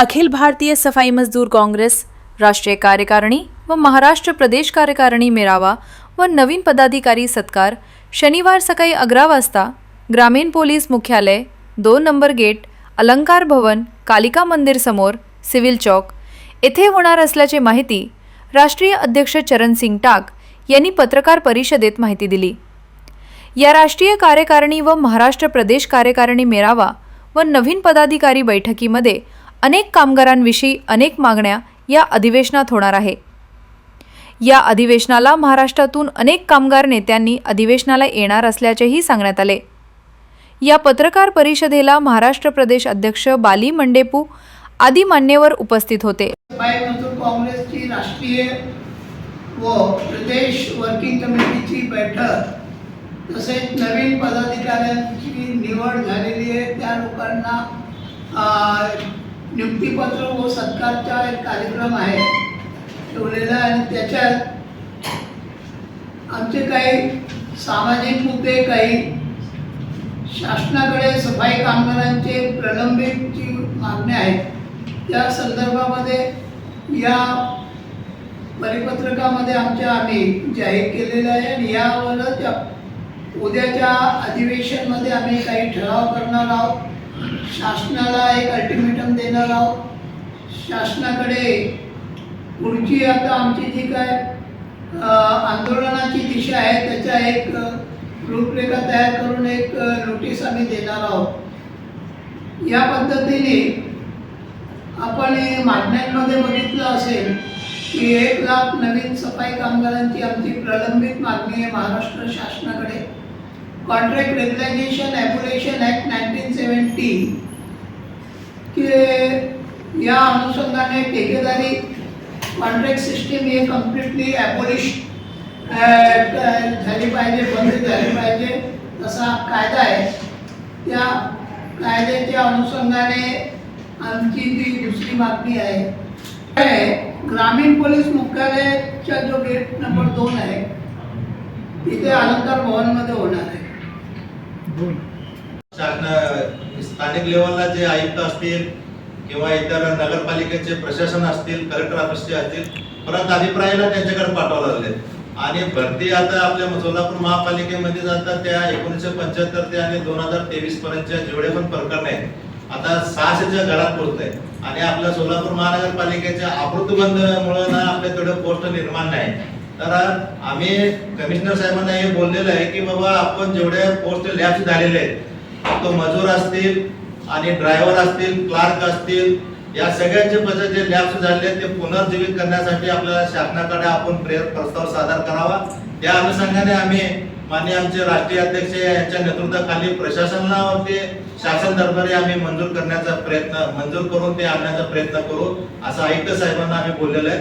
अखिल भारतीय सफाई मजदूर काँग्रेस राष्ट्रीय कार्यकारिणी व महाराष्ट्र प्रदेश कार्यकारिणी मेळावा व नवीन पदाधिकारी सत्कार शनिवार सकाळी अकरा वाजता ग्रामीण पोलीस मुख्यालय दोन नंबर गेट अलंकार भवन कालिका मंदिर समोर सिव्हिल चौक. येथे होणार असल्याची माहिती राष्ट्रीय अध्यक्ष चरणसिंग टाक यांनी पत्रकार परिषदेत माहिती दिली. या राष्ट्रीय कार्यकारिणी व महाराष्ट्र प्रदेश कार्यकारिणी मेळावा व नवीन पदाधिकारी बैठकीमध्ये अनेक कामगारांविषयी अनेक मागण्या या अधिवेशनात होणार आहे. या अधिवेशनाला महाराष्ट्रातून अनेक कामगार नेत्यांनी अधिवेशनाला येणार असल्याचेही सांगण्यात आले. या पत्रकार परिषदेला महाराष्ट्र प्रदेश अध्यक्ष बाली मंडेपू आदी मान्यवर उपस्थित होते. काँग्रेसची राष्ट्रीय व प्रदेश वर्किंग कमिटीची बैठक तसेच नवीन पदाधिकाऱ्यांची निवड झालेली आहे. त्या लोकांना नियुक्तीपत्र व सत्कारचा एक कार्यक्रम आहे ठेवलेला आहे. आणि त्याच्यात आमचे काही सामाजिक मुद्दे काही शासनाकडे सफाई कामगारांचे प्रलंबितची मागण्या आहेत त्या संदर्भामध्ये या परिपत्रकामध्ये आमच्या आम्ही जाहीर केलेलं आहे आणि यावरच उद्याच्या अधिवेशनमध्ये आम्ही काही ठराव करणार आहोत. शासनाला एक अल्टिमेटम देणार आहोत. शासनाकडे पुढची आता आमची जी काय आंदोलनाची दिशा आहे त्याच्या एक रूपरेखा तयार करून एक नोटीस आम्ही देणार आहोत. या पद्धतीने आपण मागण्यांमध्ये बघितलं असेल की एक लाख नवीन सफाई कामगारांची आमची प्रलंबित मागणी आहे महाराष्ट्र शासनाकडे. Contract regulation abolition act nine होती की या अनुषंगाने ठेकेदारी कॉन्ट्रॅक्ट सिस्टीम हे कम्प्लिटली ॲबॉलिश झाली पाहिजे बंद झाली पाहिजे तसा कायदा आहे. त्या कायद्याच्या अनुषंगाने आमची जी दुसरी मागणी आहे. आहे, ग्रामीण पोलीस मुख्यालयाचा जो गेट नंबर दोन आहे तिथे अलंकार भवनमध्ये होणार आहे. शासन स्थानिक लेवलला जे आयुक्त असतील किंवा इतर नगरपालिकेचे प्रशासन असतील कलेक्टर ऑफिसचे असतील परत अभिप्रायाला त्यांच्याकडे पाठवावं लागले. आणि भरती आता आपल्या सोलापूर महापालिकेमध्ये जातात त्या एकोणीसशे पंच्याहत्तर ते आणि दोन हजार तेवीस पर्यंतच्या जेवढे पण प्रकरण आहेत आता सहाशेच्या घरात पोहोचत आहे आणि आपल्या सोलापूर महानगरपालिकेच्या आवृत्तबंदमुळे ना आपल्या पोस्ट निर्माण नाही. तर आम्ही कमिशनर साहेबांना हे बोललेलं आहे की बाबा आपण जेवढे पोस्ट लॅब्स झालेले आहेत तो मजूर असतील आणि ड्रायव्हर असतील क्लार्क असतील या सगळ्यांचे पद जे लॅप्स झाले ते पुनर्जीवित करण्यासाठी आपल्याला शासनाकडे आपण प्रेर प्रस्ताव सादर करावा. त्या अनुषंगाने आम्ही माननीय आमचे राष्ट्रीय अध्यक्ष यांच्या नेतृत्वाखाली प्रशासनावरती ते शासन दरबारी आम्ही मंजूर करण्याचा प्रयत्न मंजूर करून ते आणण्याचा प्रयत्न करू असं आयुक्त साहेबांना आम्ही बोललेलं आहे.